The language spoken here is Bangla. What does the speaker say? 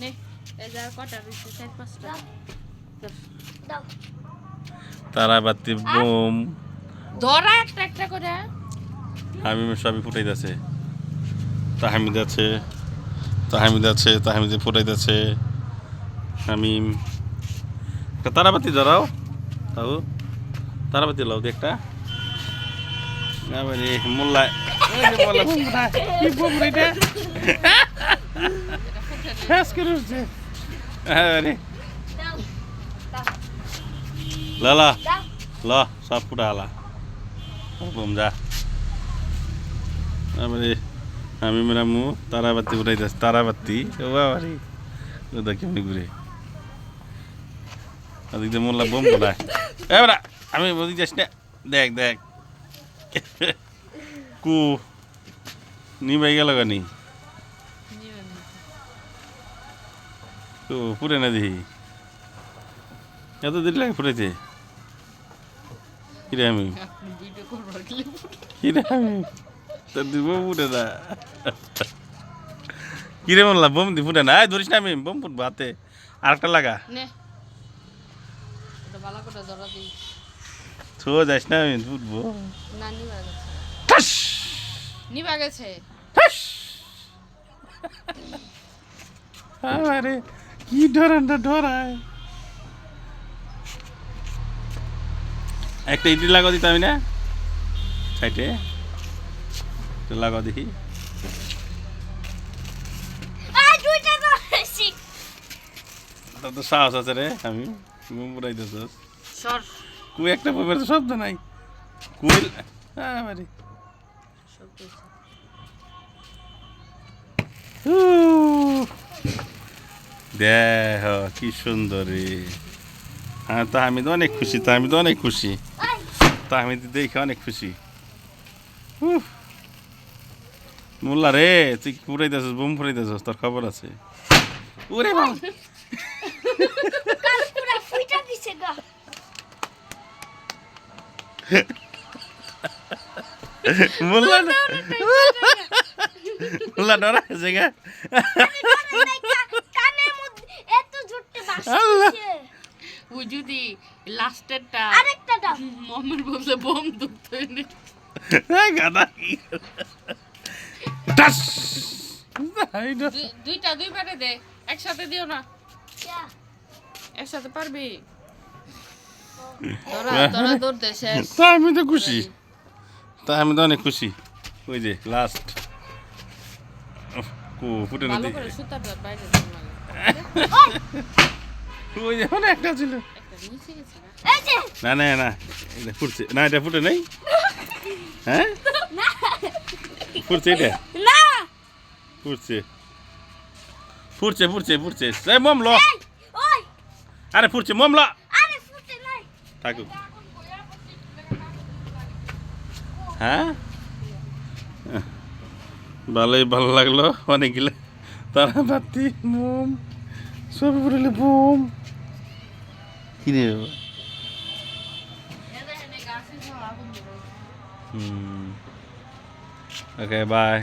নে এই যা কটা রয়েছে চার পাঁচটা। তারাবাতি বোম। ধরা একটা একটা করে। হামিম সবই তাহামিদ আছে তাহামিদ আছে তাহামিদে ফুটাইতেছে। হামিম একটা তারাবাতি ধরাও। তাও। তারাবাতি লাও দি একটা। মোল্লা। মোল্লা কি বোম রে এটা? শেষ করে উঠছে দাও লালা, ল সব হালা বোম, যা। তারপরে আমি মেরা মু, তারাবাতি উঠাইতেছি তারাবাতি। ও বাবারে ওদা কেমনি ঘুরে। ওদিক দিয়ে মোল্লা বোম ফুটায় এবার আমি ওদিক যাস না। দেখ দেখ। কু। নিবাই গেল গানি তো পুরে না দেখি। এত দেরি লাগে ফুটাইতে কিরে আমি? কিরে আমি? তোর দিব ফুটে না। কিরে বললাম বোম দি ফুটে না। ধরিস না আমি বোম ফুটবো হাতে। আরেকটা লাগা। ছো যাস না আমি ফুটবো নিবা গেছে। আরে কি ডরানটা ডরায় একটা ইটি লাগাও দিতাম না? সাইটে। একটু লাগাও দেখি। তো সাহস আছে রে আমি ঘুম পুরাইতেছস সর। কুই একটা বইয়ের তো শব্দ নাই। কুইল আমারে সব কইছে দেহ কি সুন্দর হ্যাঁ তা আমি তো অনেক খুশি তা আমি তো অনেক খুশি। আই তা আমি তো দেখে অনেক খুশি। মোল্লা রে তুই কি ফুরাইতেছিস বোম ফুরাইতেছিস তোর খবর আছে? ওরে বাবা। মোল্লা মোল্লা ডরা আছে গা আল্লাহ। ওই যদি লাস্টেরটা আরেকটা দাও। বোম এনে এই গাদা টাস দুই- দুইটা দুইবারে দে। একসাথে দিও না। একসাথে পারবি? তা আমি তো খুশি। তা আমি তো অনেক খুশি। ওই যে লাস্ট ফুটে না ভালো দেখি দে মানে ওই যে একটা ছিল। না না না না এটা ফুটছে। না এটা ফুটে নাই? হ্যাঁ? না ফুটছে এটা? না। ফুটছে। ফুটছে ফুটছে ফুটছে। এই মম ল আরে ফুটছে মম ল আরে ফুটে নাই। থাকুক। হ্যাঁ? ভালোই ভালো লাগল অনেকগুলো। তারা বাতি মোম সব ফুটলে বোম। কি রে বাবা হুম ওকে বাই